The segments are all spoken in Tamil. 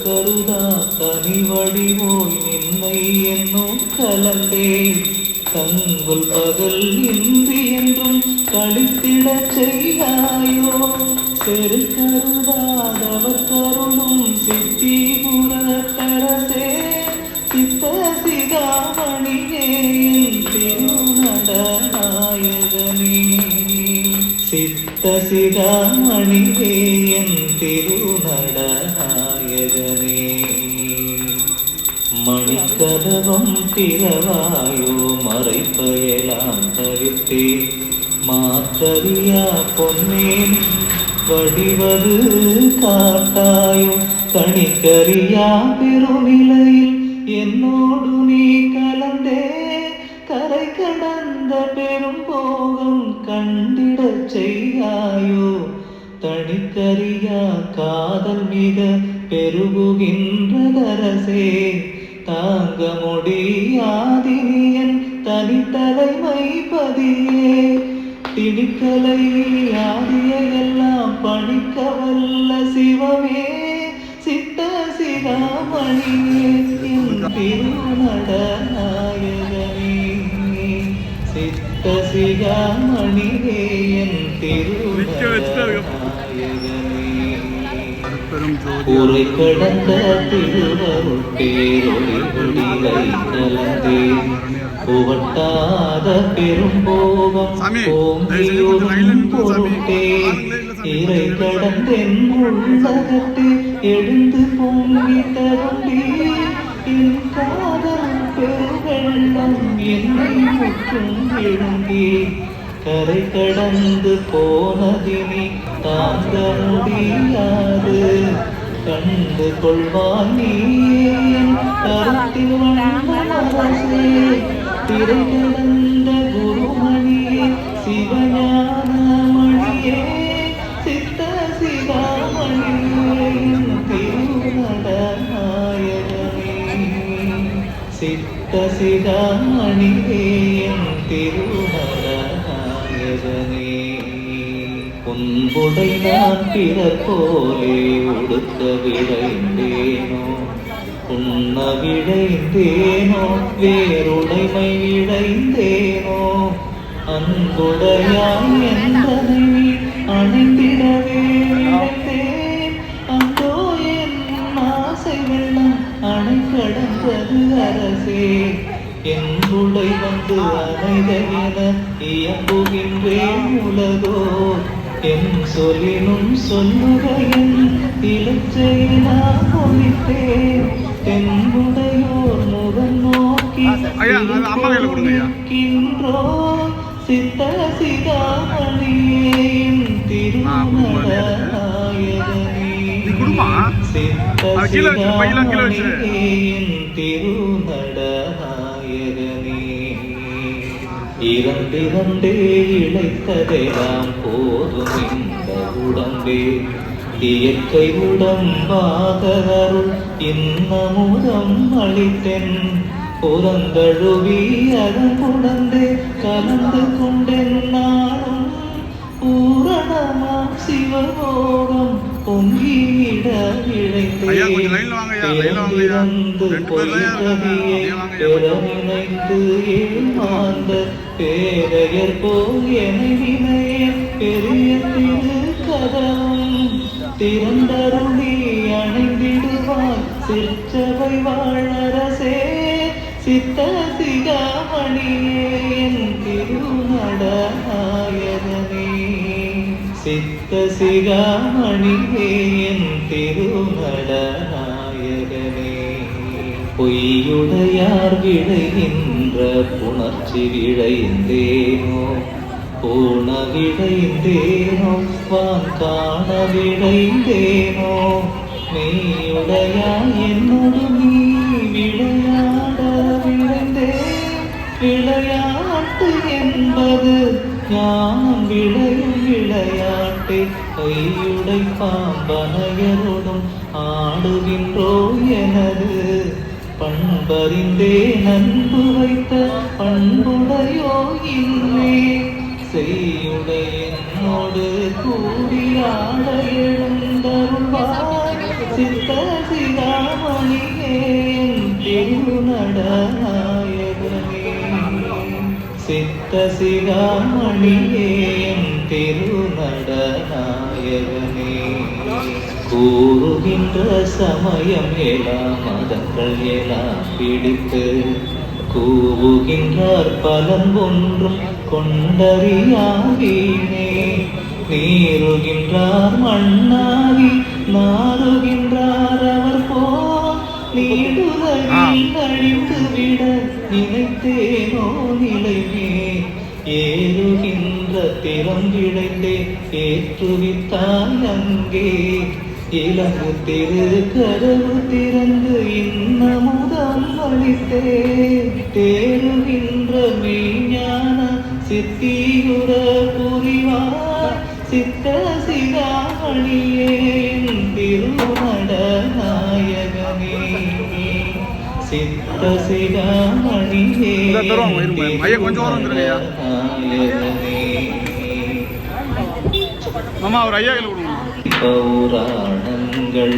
കരുതാ കനിവടിവോൽ നിന്നൈ എന്നും കലന്തേൻ തങ്കുൽ പകൽ ഇന്തി എന്നും കളിത്തിട ചെയ്യായോ? ചെറുക്കരുതാതവർക്കരുളും സിദ്ധി പുറത്തരസേ சித்த சிகாமணியே திருநடநாயகனே. சித்த சிகாமணியே என் திருநடநாயகனே. மணிக்கதவம் திறவாயோ மறைப்பயலாம் தவிர்த்தே. மாற்றறியா பொன்னேன் வடிவது காட்டாயோ கணிக்கறியா பெருநிலையில் என்னோடு நீ கலந்தே கரை கடந்த பெரும் போகம் கண்டிட செய்யாயோ தனிக்கரியா காதல் மிக பெருகுகின்றதரசே. தாங்க முடியாதினியன் தனித்தலைமை பதியே திணிக்கலை ஆதியெல்லாம் பணிக்க வல்ல சிவமே சித்த சிதாமணியே என் திருநடநாயகனே சித்த சிகாமணியே என் திருநடநாயகனே பெரும் ஜோதி உரை கடந்த திருவருட்டேரொளி குடிலை கலந்தே புவட்டாத பெரும் போகம் சாமி, ஓங்கியும் பொருட்டே இறை கடந்தென் உள்ளகத்தே எழுந்து பொங்கி தரும்பி என் காதல் பெருவெள்ளம் என்னை முற்றும் விழுங்கி கரை கடந்து போனதினி தாங்க முடியாது. கண்டு கொள்வான் நீ கருத்தில் சித்த சிகாமணியே என் திருநடநாயகனே நான் பிறர் போலே உடுக்க விளைந்தேனோ உண்ண விளைந்தேனோ வேறுடைமை விளைந்தேனோ அன்புடையான் என்பதை அணிந்திடவே. கடந்தது அரசே என் உடை வந்து அணைதென இயம்புகின்றேன் உலகோ. என் சொல்லினும் சொல்லுகையின் இலச்சையை நான் ஒழித்தேன் நோக்கி அம்மா கையில கொடுங்க ஐயா. இருக்கின்றோ. சித்த சிகாமணியின் திருமணநாயகனே நீ கொடுமா? சித்த அது கீழே வச்சிரு, பையெல்லாம் கீழே வச்சிரு. சிகாமணியின் திருநடநாயகனே இரண்டிரண்டே இழைத்ததெல்லாம் போதும் இந்த உடம்பே இயற்கை உடம்பாக அருள் இன்னமுதம் அளித்தென் புறந்தழுவி அதன் குடந்தே கலந்து கொண்டென் நானும் பூரணமாம் சிவபோகம் பொங்கிட. நினைத்து ஏமாந்த பேரையர் போல் என்னை வினைய பெரிய திரு கதவும் திறந்தருளி அணைந்திடுவார். சிற்சபை வாழரசே சித்த சிகாமணியே என் திருநடநாயகனே பொய்யுடையார் விளைகின்ற புணர்ச்சி விளைந்தேனோ? பூண விளைந்தேனோ வான் காண விளைந்தேனோ? மெய்யுடையா என்னோடு நீ விளையாட விளைந்தேன். விளையாட்டு என்பது நான் விளையும் விளையாட பாட்டை கையுடை பாம்பனையரோடும் ஆடுகின்றோ எனது பண்பறிந்தே நன்பு வைத்த பண்புடையோ இல்லை செய்யுடைய என்னோடு கூடி ஆட எழுந்தருள்வார். சித்த சிகாமணியே திருநடநாயகனே சித்த சிகாமணியே திருநடநாயகனே. கூறுகின்ற சமயம் எல்லாம் மதங்கள் எல்லாம் பிடித்து. கூவுகின்றார் பலன் ஒன்றும் கொண்டறியாவீனே நீருகின்றார் மண்ணாகி நாறுகின்றார் அவர் போ. நீடுலகில் அழிந்து விட நினைத்தேனோ நிலைமே. ஏறுகின்ற கிடைத்தே ஏற்றுவித்தாய் அங்கே இலங்கு திரு கதவு திறந்து இன்னமுதம் அளித்தே தேறுகின்ற மெய்ஞான சித்தியுற புரிவார். சித்த சித்த இருங்க. ஐயா, கொஞ்சம் ஓரம் வந்துருங்கய்யா. நாயகனே மாமா ஒரு ஐயா கையில் பௌராணங்கள்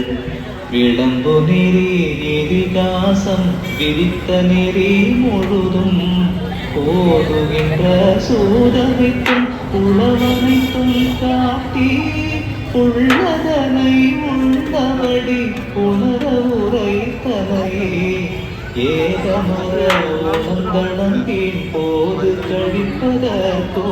விளம்பு நெறி இதிகாசம் விரித்த நெறி முழுதும் போதுகின்ற சூதமைக்கும் உழவனைக்கும் காட்டி உள்ளதனை உள்ளபடி உணரவும் ஏகமர போது கழிப்பதற்கோ?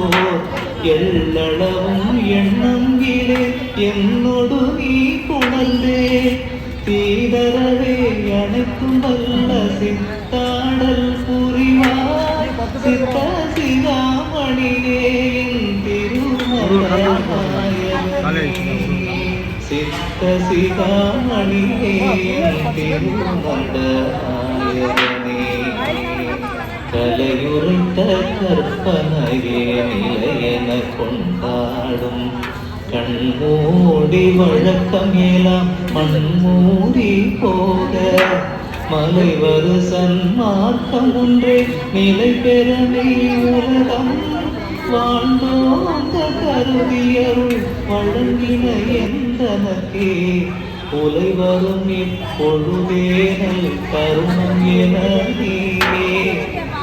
எல்லளவும் எண்ணங்கிலே என்னோடு நீ புணர்ந்தே. தீதரவே அனைத்தும் வல்ல சித்தாடல் புரிவாய் சித்த சிகாமணியே என் சித்த சிகாமணியே திருமண திருநாயகனே கலையுரைத்த கற்பனையே நிலையென கொண்டாடும் கண்மூடி வழக்கம் ஏலாம் மண்மூடி போக மலை வரு சன்மார்க்கம் ஒன்றே நிலை பெறவே உலகம். வாழ்ந்தோந்த கருதியருள் வழங்கின எந்தனக்கே உலை வரும் இப்பொழுதேனல் கருணம் என நீயே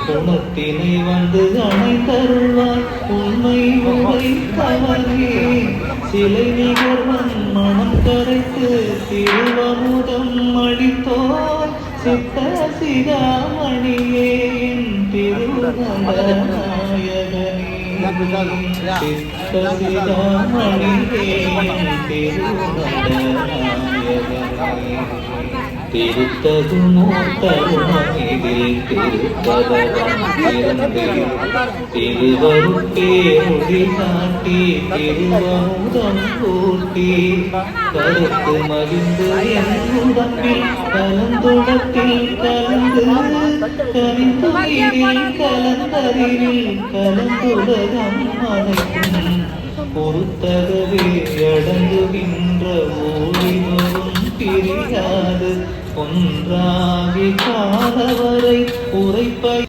குணத்தினை வந்து அணைத்தருள்வாய் உண்மை உரைத்தவனே சிலை நிகர்வன் மனம் கரைத்து திருவமுதம் அடித்தோர் சித்த சிகாமணியே என் திருநடநாயகனே சித்த சிகாமணியே திருநாயகனே திருநடநாயகனே திருத்தகுமோ தருணமிதில் திருப்பதம் பிறந்தே திருவருப்பேருடி காட்டி திருவமுதம் கூட்டி கருத்து மகிழ்ந்து என் உடம்பில் கலந்துடத்தில் கலந்து கனிந்துயிரில் கலந்தறிவில் கலந்துலகம் அனைத்தும் பொறுத்தகவே அடங்குகின்ற ஓடி வரும் பிரியாது. ஒன்றாகி காலவரை உரைப்பை